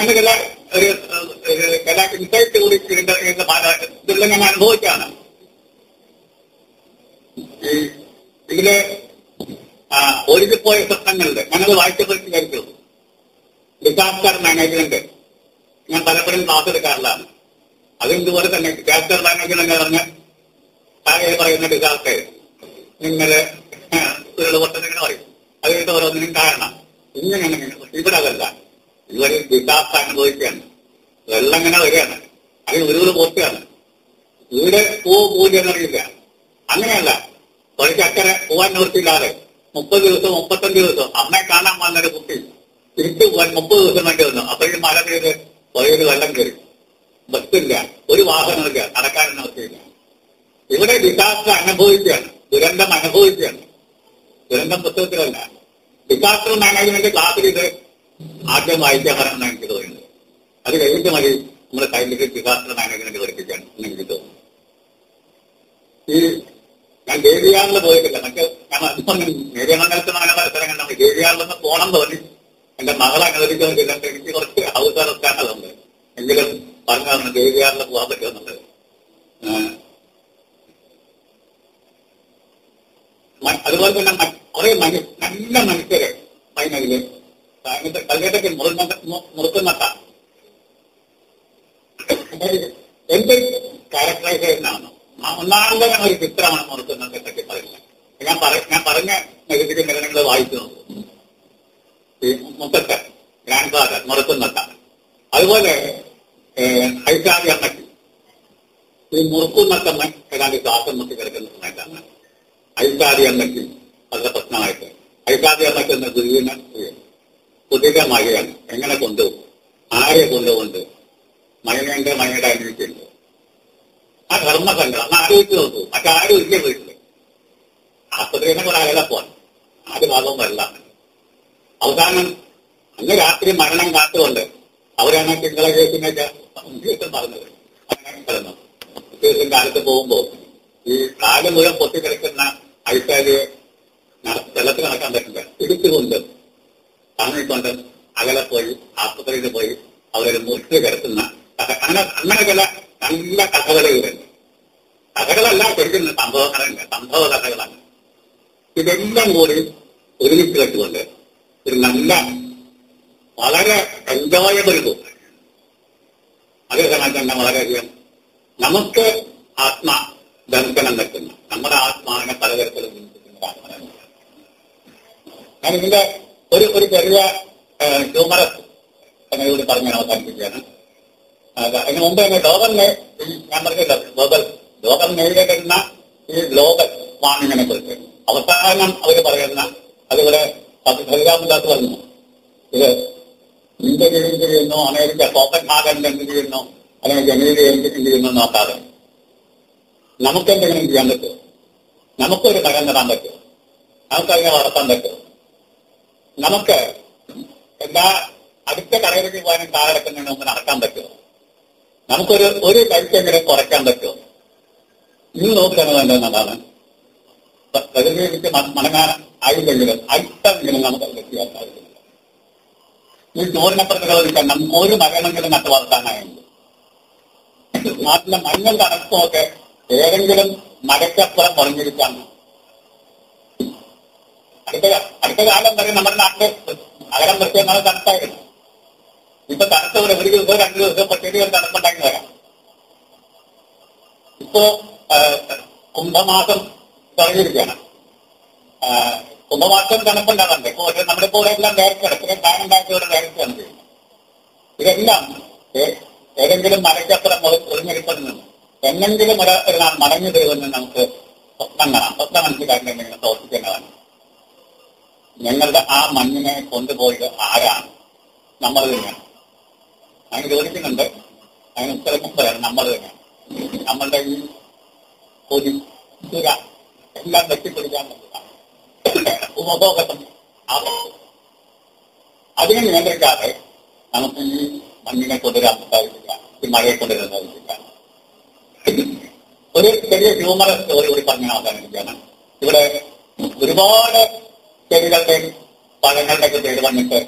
അങ്ങനെ ചില ഒരു ഇൻസൈറ്റ് കൂടി ഇതിന്റെ ഇതെല്ലാം ഞാൻ അനുഭവിച്ചാണ് ഇതിൽ ആ, ഒഴുകിപ്പോയ സ്വപ്നങ്ങളുണ്ട് ഞാനത് വായിച്ചപ്പോൾ വിചാരിച്ചു. ഡിസാസ്റ്റർ മാനേജ്മെന്റ് ഞാൻ പലപ്പോഴും ക്ലാസ് എടുക്കാറുള്ളതാണ്. അതും ഇതുപോലെ തന്നെ ഡിസാസ്റ്റർ മാനേജ്മെന്റ് പറഞ്ഞ താഴെ പറയുന്ന ഡിസാസ്റ്റർ നിങ്ങൾ ഉരുളുപൊട്ടൽ ഇങ്ങനെ പറയും അത് ഓരോന്നിനും കാരണം. ഇങ്ങനെ. ഇവിടെ അതല്ല. ഇവർ ഡിസാസ്റ്റർ അനുഭവിക്കുകയാണ്. വെള്ളം ഇങ്ങനെ വരികയാണ്. അത് ഒരു പോസ്റ്റാണ് ഇവിടെ പൂ പൂജയെന്നറിയില്ല അങ്ങനെയല്ല. വഴിക്ക് അക്കരെ പോവാൻ നിവൃത്തിയില്ലാതെ മുപ്പത് ദിവസം മുപ്പത്തഞ്ച് ദിവസം അമ്മയെ കാണാൻ വന്നൊരു കുട്ടി തിരിച്ചു പോവാൻ മുപ്പത് ദിവസം വേണ്ടി വന്നു. അപ്പോഴും മഴ പെയ്ത് വഴിയൊരു വെള്ളം കയറി. ബസ്സില്ല. ഒരു വാഹനമില്ല നടക്കാൻ നിവൃത്തിയില്ല. ഇവിടെ ഡിസാസ്റ്റർ അനുഭവിക്കുകയാണ്. ദുരന്തം അനുഭവിക്കുകയാണ്. ദുരന്തം പുസ്തകത്തിലല്ല. ഡിസാസ്റ്റർ മാനേജ്മെന്റ് ക്ലാസ്സിൽ ഇത് ആദ്യം പറയാമെന്ന് എനിക്ക് തോന്നുന്നത്. അത് കഴിഞ്ഞിട്ട് മതി നമ്മുടെ കയ്യിലേക്ക് ഡിസാസ്റ്റർ മാനേജ്മെന്റ് പഠിപ്പിക്കാൻ എനിക്ക് തോന്നുന്നു. ഈ ഞാൻ ദേവിയാറിൽ പോയിട്ടില്ല. മറ്റേ ഞാൻ നേരിയമംഗലത്ത് അങ്ങനെ മത്സരം കണ്ടാൽ ദേവിയാറിലൊന്ന് പോകണം തോന്നി എന്റെ മകളെ അനുവദിക്കുന്നില്ല എനിക്ക് കുറച്ച് അറസ്റ്റാണതുണ്ട് എങ്കിലും പറഞ്ഞു പറഞ്ഞു ദേവിയാറിൽ പോകാൻ പറ്റുമെന്നുണ്ട് അതുപോലെ തന്നെ കുറെ മനുഷ്യ നല്ല മനുഷ്യരെ അതിനതിൽ അങ്ങനത്തെ കല്ലേറ്റൊക്കെ മുറുക്കുന്നത്ത എന്ത് ക്യാരക്ടറൈസേഷനാണ് ഒന്നാമത്തെ ഒരു ചിത്രമാണ് മുറുക്കുന്നതിനെ പറ്റി പറയുന്നത്. ഞാൻ ഞാൻ പറഞ്ഞ നികുതിക്കുന്ന നിങ്ങൾ വായിച്ചു. നോക്കും ഗ്രാൻഡ് ഫാദർ മുറുക്കുന്നത്ത അതുപോലെ ഐശാദി അമ്മയ്ക്ക് ഈ മുറുക്കുന്നത്തമ്മ ഏതാണ്ട് ശ്വാസം മുട്ടി കിടക്കുന്ന സമയത്താണ്. ഐശാദി അമ്മയ്ക്ക് വളരെ പ്രശ്നമായിട്ട്. ഐശാദി അമ്മയ്ക്ക് എന്ന ഗുരുവിനെ മഴയാണ് എങ്ങനെ കൊണ്ടുപോകും ആരെ കൊണ്ടുകൊണ്ട് മഴയുണ്ട് മഴയുടെ അനുഭവിക്കുന്നുണ്ട് ആ ധർമ്മസംഘം അന്ന് ആലോചിച്ച് നോക്കൂ. മറ്റാരും ഇല്ല വീട്ടിൽ. ആസ്പത്രിയെ കൂടെ അകലെ പോവാൻ ആദ്യ ഭാഗവും വരില്ല അവസാനം അന്ന് രാത്രി മരണം കാത്തുകൊണ്ട് അവരാണ് തിങ്കളെ കേസിനൊക്കെ ഉദ്യോഗസ്ഥൻ പറഞ്ഞത്. അങ്ങനെ കിടന്നു. ഉദ്യോഗസ്ഥൻ കാലത്ത് പോകുമ്പോ ഈ കാൽ മുഴുവൻ പൊട്ടിക്കിടക്കുന്ന ഐസാരിയെ സ്ഥലത്ത് നടക്കാൻ പറ്റില്ല. ഇടിച്ചുകൊണ്ട് താങ്ങിക്കൊണ്ട് അകലെ പോയി ആസ്പത്രിയിൽ പോയി അവരൊരു മുറിച്ച് കിടത്തുന്ന അങ്ങനെ ചില നല്ല കഥകളുണ്ട് കഥകളല്ല ശരിക്കും സംഭവങ്ങളുണ്ട് സംഭവ കഥകളാണ് ഇതെല്ലാം കൂടി ഒരുമിച്ച് കെട്ടുകൊണ്ട് ഒരു നല്ല വളരെ എൻജോയബിൾ ബുക്ക് അതേസമയത്ത് തന്നെ വളരെയധികം നമുക്ക് ആത്മ ദർശനം നിൽക്കുന്ന നമ്മുടെ ആത്മാവിനെ പലതരത്തിലും ഞാൻ ഇതിന്റെ ഒരു ഒരു ചെറിയ ഹ്യൂമറസ് എന്നോട് പറഞ്ഞ് അവസാനിപ്പിക്കുകയാണ്. അത് അതിന് മുമ്പ് തന്നെ ഗ്ലോബൽ ഈ ഞാൻ പറഞ്ഞില്ല ഗ്ലോബൽ ലോകം കിട്ടുന്ന ഈ ഗ്ലോബൽ വാർമിങ്ങിനെ കുറിച്ച്. അവസാനം അവർ പറയുന്ന അതുപോലെ ബലരാമദാസ് പറഞ്ഞു. ഇത് ഇന്ത്യ എന്ത് ചെയ്യുന്നു അമേരിക്ക കോപ്പൻ കോപ്പൻഹാഗൻ എന്ത് ചെയ്യുന്നു അല്ലെങ്കിൽ ജനീരി എന്ത് ചെയ്യുന്നു നോക്കാതെ. നമുക്ക് എന്തെങ്കിലും ചെയ്യാൻ പറ്റുമോ? നമുക്കൊരു നഗം നടാൻ പറ്റുമോ? നമുക്കതിനെ വളർത്താൻ പറ്റുമോ? നമുക്ക് എന്താ അടുത്ത കടയിലേക്ക് പോകാനും കാലടക്കുന്നതിന് മുമ്പ് നടക്കാൻ പറ്റുമോ? നമുക്കൊരു ഒരു കഴിച്ചെങ്കിലും കുറയ്ക്കാൻ പറ്റുമോ? ഇന്ന് നോക്കുന്നത് എന്തെന്നതാണ് പ്രകൃതിയിലേക്ക് മടങ്ങാൻ ആയില്ലെങ്കിലും അല്പമെങ്കിലും നമുക്ക് ചെയ്യാൻ സാധിക്കുന്നില്ല. ഈ ചോറിനപ്പുറം നിരോധിക്കാൻ നമുക്ക് ഒരു മരണമെങ്കിലും നട്ട് വളർത്താനായുണ്ട് നാട്ടിലെ മഞ്ഞൾ തണുപ്പമൊക്കെ ഏതെങ്കിലും മരക്കപ്പുറം കുറഞ്ഞിരിക്കാൻ അടുത്ത അടുത്ത കാലം വരെ നമ്മുടെ നാട്ടിൽ അകലം വൃത്തിയെന്നാണ് തണുപ്പായിരുന്നു ഇപ്പൊ തണുത്തവരെ ഒരു ദിവസം രണ്ടു ദിവസം പ്രത്യേക ഒരു തണുപ്പുണ്ടാക്കി വരാം. ഇപ്പോ കുംഭമാസം തുടങ്ങിയിരിക്കുകയാണ്. കുംഭമാസം തണുപ്പുണ്ടാകാറുണ്ട് ഇപ്പൊ ഒരു നമ്മളിപ്പോ ഇവിടെ എല്ലാം ഡയറക്റ്റ് ഇടയ്ക്ക് കാനം ഉണ്ടാക്കി ഇവിടെ ഡയറക്റ്റാണ് ചെയ്യുന്നത് ഇതെല്ലാം ഏതെങ്കിലും മലയ്ക്കപ്പുറം ഒളിഞ്ഞിരിപ്പെടുന്നു എങ്ങനെങ്കിലും ഒരാൾ ഒരു മടങ്ങി തരുമെന്ന് നമുക്ക് സ്വപ്നം കാണാം. സ്വപ്നം മനസ്സിലാക്കിയിട്ടുണ്ടെങ്കിൽ പ്രവർത്തിക്കേണ്ടതാണ്. ഞങ്ങളുടെ ആ മണ്ണിനെ കൊണ്ടുപോയത് ആരാണ്? നമ്മൾ തന്നെയാണ്. അങ്ങനെ ചോദിക്കുന്നുണ്ട്. അങ്ങനെ ഉത്തരം പറയാം. നമ്മൾ തന്നെയാണ്. നമ്മളുടെ ഈ പൊതി തുര എല്ലാം വെട്ടിപ്പിടിക്കാൻ ഉപഭോഗത്തും അതിനെ നിയന്ത്രിക്കാതെ നമുക്ക് ഈ മണ്ണിനെ കൊണ്ടുവരാൻ സാധിക്കില്ല. ഈ മഴയെ കൊണ്ടുവരാൻ സാധിക്കില്ല. ഒരു ചെറിയ ഹ്യൂമറസ് സ്റ്റോറി കൂടി പറഞ്ഞ അവസാനിപ്പിക്കാണ് ഇവിടെ ഒരുപാട് ചെടികളുടെയും പഴങ്ങളുടെയൊക്കെ പേര് വന്നിട്ട്